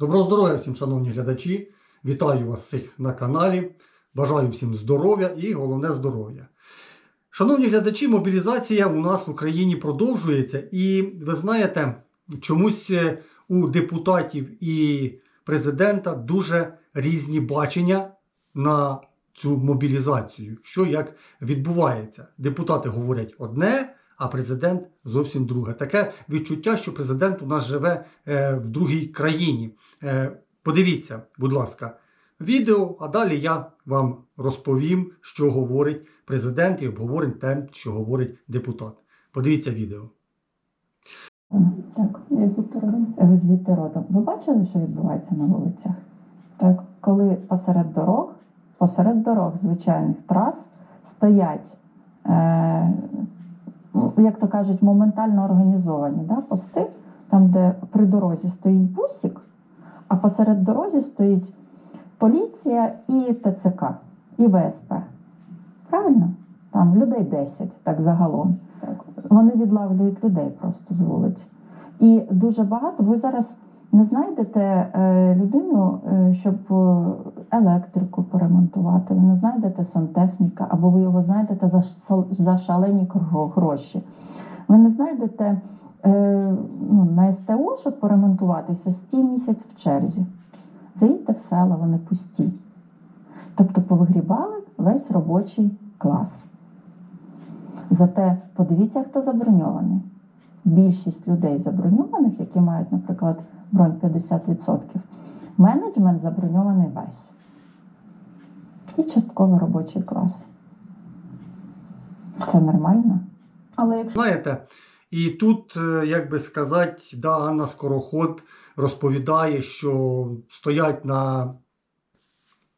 Доброго здоров'я всім, шановні глядачі! Вітаю вас всіх на каналі. Бажаю всім здоров'я і головне здоров'я. Шановні глядачі, мобілізація у нас в Україні продовжується, і ви знаєте, чомусь е, у депутатів і президента дуже різні бачення на цю мобілізацію, що як відбувається. Депутати говорять одне, а президент зовсім друге. Таке відчуття, що президент у нас живе е, в другій країні. Е, подивіться, будь ласка, відео, а далі я вам розповім, що говорить президент і обговоримо те, що говорить депутат. Подивіться відео. Так, я звідти родом. Ви звідти родом. Ви бачили, що відбувається на вулицях? Так, коли посеред дорог, посеред дорог звичайних трас стоять, е, як то кажуть, моментально організовані да, пости, там, де при дорозі стоїть бусик, а посеред дорозі стоїть поліція і ТЦК, і ВСП. Правильно? Там людей 10, так загалом. Так. Вони відлавлюють людей просто з вулиць. І дуже багато ви зараз не знайдете е, людину, е, щоб е, електрику поремонтувати. Ви не знайдете сантехніка, або ви його знайдете за, за шалені гроші. Ви не знайдете е, ну, на СТО, щоб поремонтуватися, стій місяць в черзі. Заїдьте в села, вони пусті. Тобто повигрібали весь робочий клас. Зате подивіться, хто заброньований. Більшість людей заброньованих, які мають, наприклад, бронь 50%, менеджмент заброньований весь. І частково робочий клас. Це нормально? Але якщо Знаєте, і тут, е, як би сказати, да, Анна Скороход розповідає, що стоять на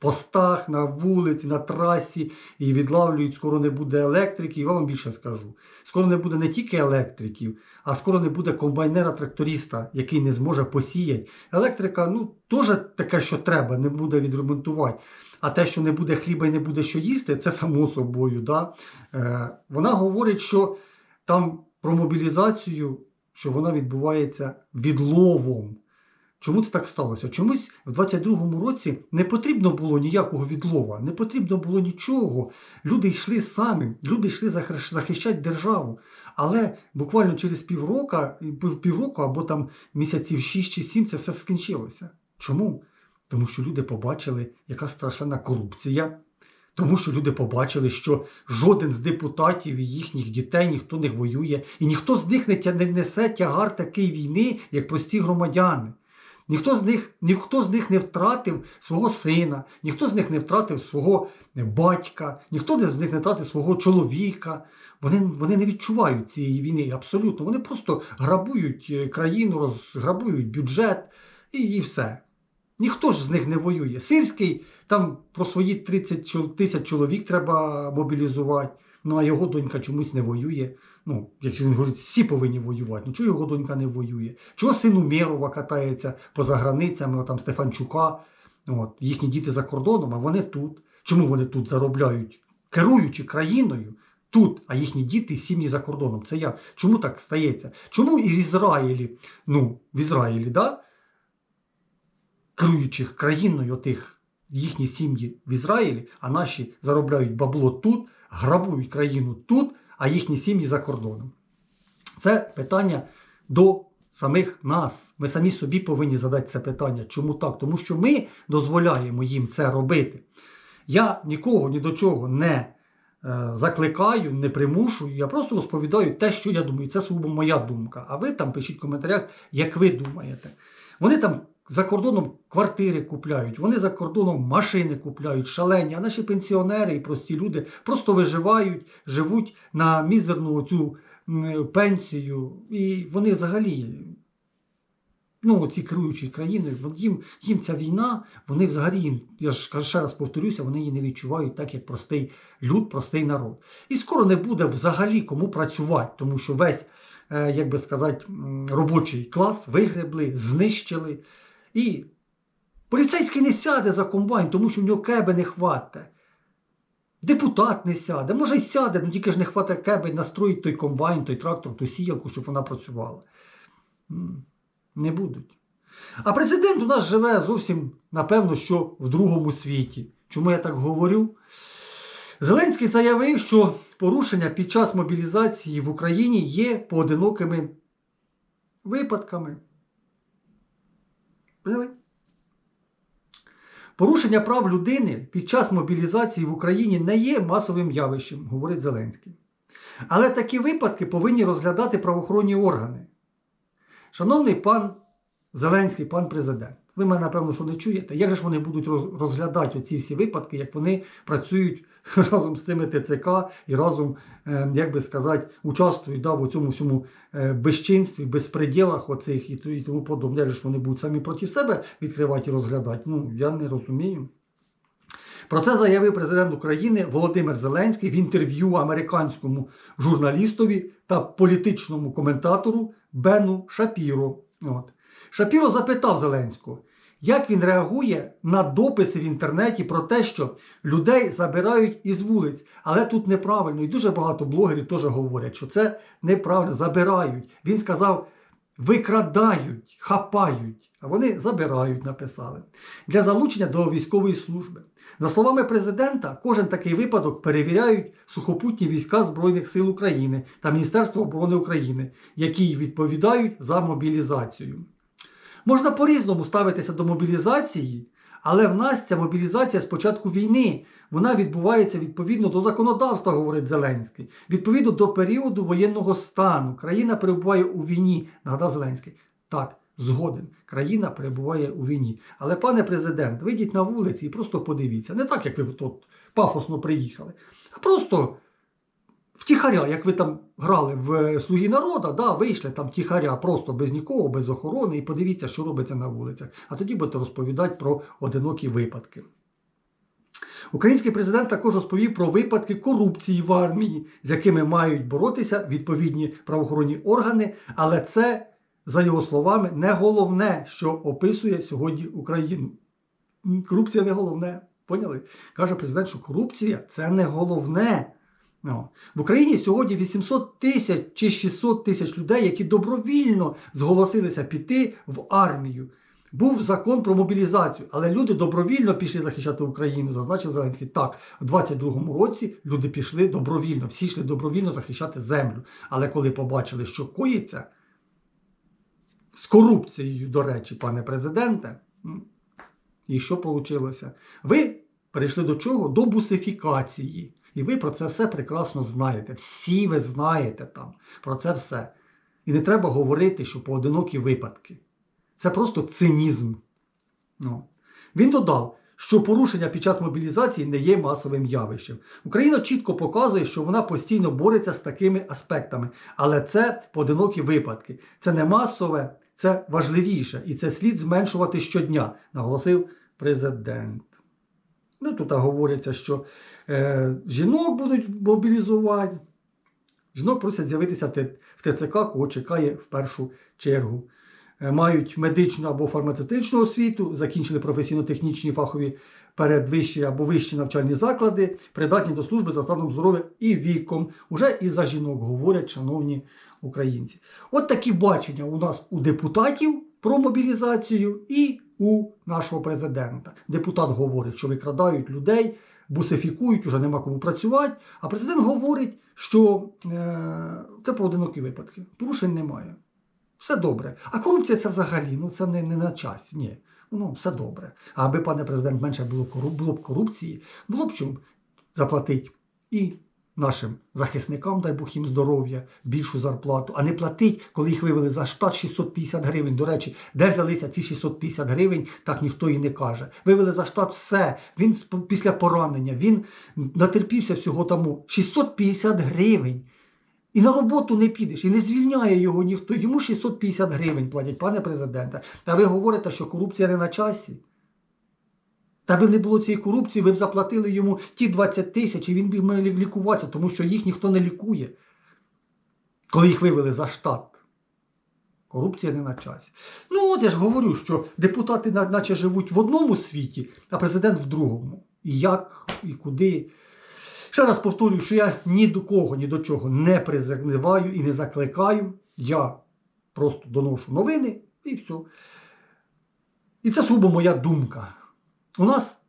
постах, на вулиці, на трасі і відлавлюють, скоро не буде електриків. Я вам більше скажу. Скоро не буде не тільки електриків, а скоро не буде комбайнера-тракториста, який не зможе посіяти. Електрика, ну, теж таке, що треба, не буде відремонтувати. А те, що не буде хліба і не буде що їсти, це само собою. Да? Е, вона говорить, що там про мобілізацію, що вона відбувається відловом. Чому це так сталося? Чомусь в 22-му році не потрібно було ніякого відлова, не потрібно було нічого. Люди йшли самі, люди йшли захищати державу. Але буквально через півроку, півроку або там місяців 6 чи 7 це все скінчилося. Чому? Тому що люди побачили, яка страшенна корупція. Тому що люди побачили, що жоден з депутатів і їхніх дітей ніхто не воює, і ніхто з них не несе тягар такої війни, як прості громадяни. Ніхто з них, ніхто з них не втратив свого сина, ніхто з них не втратив свого батька, ніхто з них не втратив свого чоловіка. Вони, вони не відчувають цієї війни абсолютно. Вони просто грабують е, країну, розграбують бюджет і, і все. Ніхто ж з них не воює. Сирський там про свої 30 тисяч чоловік треба мобілізувати, ну а його донька чомусь не воює. Ну, як він говорить, всі повинні воювати. Ну чого його донька не воює? Чого син Умєрова катається поза границями, там Стефанчука, от, їхні діти за кордоном, а вони тут. Чому вони тут заробляють, керуючи країною? Тут, а їхні діти і сім'ї за кордоном. Це як? Чому так стається? Чому і в Ізраїлі, ну, в Ізраїлі, да? керуючих країною отих їхні сім'ї в Ізраїлі, а наші заробляють бабло тут, грабують країну тут, а їхні сім'ї за кордоном. Це питання до самих нас. Ми самі собі повинні задати це питання. Чому так? Тому що ми дозволяємо їм це робити. Я нікого ні до чого не е, закликаю, не примушую. Я просто розповідаю те, що я думаю. Це сугубо моя думка. А ви там пишіть в коментарях, як ви думаєте. Вони там за кордоном квартири купляють, вони за кордоном машини купляють, шалені, а наші пенсіонери і прості люди просто виживають, живуть на мізерну цю пенсію. І вони взагалі, ну, ці керуючі країною, вон- їм, їм ця війна, вони взагалі, я ж ще раз повторюся, вони її не відчувають так, як простий люд, простий народ. І скоро не буде взагалі кому працювати, тому що весь, е, як би сказати, робочий клас вигребли, знищили. І поліцейський не сяде за комбайн, тому що в нього кеби не хватить. Депутат не сяде, може й сяде, ну тільки ж не хватить кеби настроїть той комбайн, той трактор, ту сіялку, щоб вона працювала. Не будуть. А президент у нас живе зовсім, напевно, що в другому світі. Чому я так говорю? Зеленський заявив, що порушення під час мобілізації в Україні є поодинокими випадками. Поняли? Порушення прав людини під час мобілізації в Україні не є масовим явищем, говорить Зеленський. Але такі випадки повинні розглядати правоохоронні органи. Шановний пан Зеленський, пан президент, ви мене, напевно, що не чуєте. Як же ж вони будуть розглядати оці всі випадки, як вони працюють разом з цими ТЦК і разом, е, як би сказати, участвують да, в цьому всьому е, безчинстві, безпреділах оцих і, тому подобне. Як вони будуть самі проти себе відкривати і розглядати? Ну, я не розумію. Про це заявив президент України Володимир Зеленський в інтерв'ю американському журналістові та політичному коментатору Бену Шапіро. От. Шапіро запитав Зеленського, як він реагує на дописи в інтернеті про те, що людей забирають із вулиць. Але тут неправильно, і дуже багато блогерів теж говорять, що це неправильно, забирають. Він сказав, викрадають, хапають, а вони забирають, написали. Для залучення до військової служби. За словами президента, кожен такий випадок перевіряють сухопутні війська Збройних сил України та Міністерство оборони України, які відповідають за мобілізацію. Можна по-різному ставитися до мобілізації, але в нас ця мобілізація з початку війни. Вона відбувається відповідно до законодавства, говорить Зеленський, відповідно до періоду воєнного стану. Країна перебуває у війні, нагадав Зеленський. Так, згоден. Країна перебуває у війні. Але, пане президент, вийдіть на вулиці і просто подивіться. Не так, як ви тут пафосно приїхали, а просто втіхаря, як ви там грали в е, Слуги народа, да, вийшли там втіхаря, просто без нікого, без охорони, і подивіться, що робиться на вулицях. А тоді будете розповідати про одинокі випадки. Український президент також розповів про випадки корупції в армії, з якими мають боротися відповідні правоохоронні органи, але це, за його словами, не головне, що описує сьогодні Україну. Корупція не головне. Поняли? Каже президент, що корупція це не головне. В Україні сьогодні 800 тисяч чи 600 тисяч людей, які добровільно зголосилися піти в армію. Був закон про мобілізацію, але люди добровільно пішли захищати Україну, зазначив Зеленський. Так, в 22-му році люди пішли добровільно, всі йшли добровільно захищати землю. Але коли побачили, що коїться з корупцією, до речі, пане президенте, і що вийшло? Ви перейшли до чого? До бусифікації. І ви про це все прекрасно знаєте. Всі ви знаєте там про це все. І не треба говорити, що поодинокі випадки. Це просто цинізм. Ну. Він додав, що порушення під час мобілізації не є масовим явищем. Україна чітко показує, що вона постійно бореться з такими аспектами, але це поодинокі випадки. Це не масове, це важливіше, і це слід зменшувати щодня, наголосив президент. Ну, тут говориться, що жінок будуть мобілізувати. Жінок просять з'явитися в ТЦК, кого чекає в першу чергу. Е, Мають медичну або фармацевтичну освіту, закінчили професійно-технічні фахові передвищі або вищі навчальні заклади, придатні до служби за станом здоров'я і віком. Уже і за жінок говорять, шановні українці. От такі бачення у нас у депутатів про мобілізацію і у нашого президента. Депутат говорить, що викрадають людей, бусифікують, уже нема кому працювати. А президент говорить, що е, це поодинокі випадки. Порушень немає. Все добре. А корупція це взагалі ну це не, не на часі. Ні. Ну, все добре. А аби, пане президент, менше було, було б корупції, було б чим заплатити і нашим захисникам, дай Бог їм здоров'я, більшу зарплату, а не платить, коли їх вивели за штат 650 гривень. До речі, де взялися ці 650 гривень, так ніхто і не каже. Вивели за штат все. Він після поранення, він натерпівся всього тому 650 гривень. І на роботу не підеш, і не звільняє його ніхто. Йому 650 гривень платять, пане президенте. Та ви говорите, що корупція не на часі. Та би не було цієї корупції, ви б заплатили йому ті 20 тисяч, і він би мав лікуватися, тому що їх ніхто не лікує, коли їх вивели за штат. Корупція не на часі. Ну, от я ж говорю, що депутати наче живуть в одному світі, а президент в другому. І як, і куди. Ще раз повторюю, що я ні до кого, ні до чого не призиваю і не закликаю. Я просто доношу новини і все. І це сугубо моя думка. У нас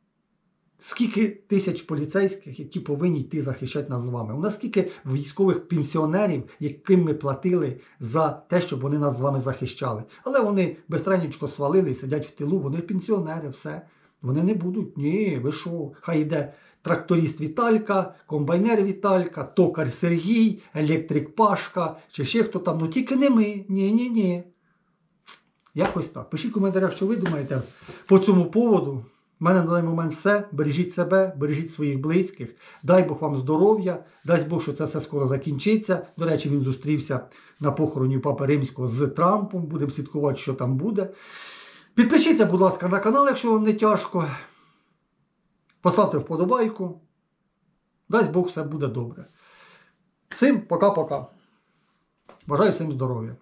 скільки тисяч поліцейських, які повинні йти захищати нас з вами. У нас скільки військових пенсіонерів, яким ми платили за те, щоб вони нас з вами захищали. Але вони безстранничко свалили і сидять в тилу, вони пенсіонери, все. Вони не будуть. Ні, ви що? Хай йде тракторист Віталька, комбайнер Віталька, токар Сергій, електрик Пашка, чи ще хто там. Ну тільки не ми. Ні, ні, ні. Якось так. Пишіть в коментарях, що ви думаєте по цьому поводу. У мене на даний момент все. Бережіть себе, бережіть своїх близьких. Дай Бог вам здоров'я, дай Бог, що це все скоро закінчиться. До речі, він зустрівся на похороні Папи Римського з Трампом. Будемо слідкувати, що там буде. Підпишіться, будь ласка, на канал, якщо вам не тяжко. Поставте вподобайку. Дасть Бог, все буде добре. Всім пока-пока. Бажаю всім здоров'я.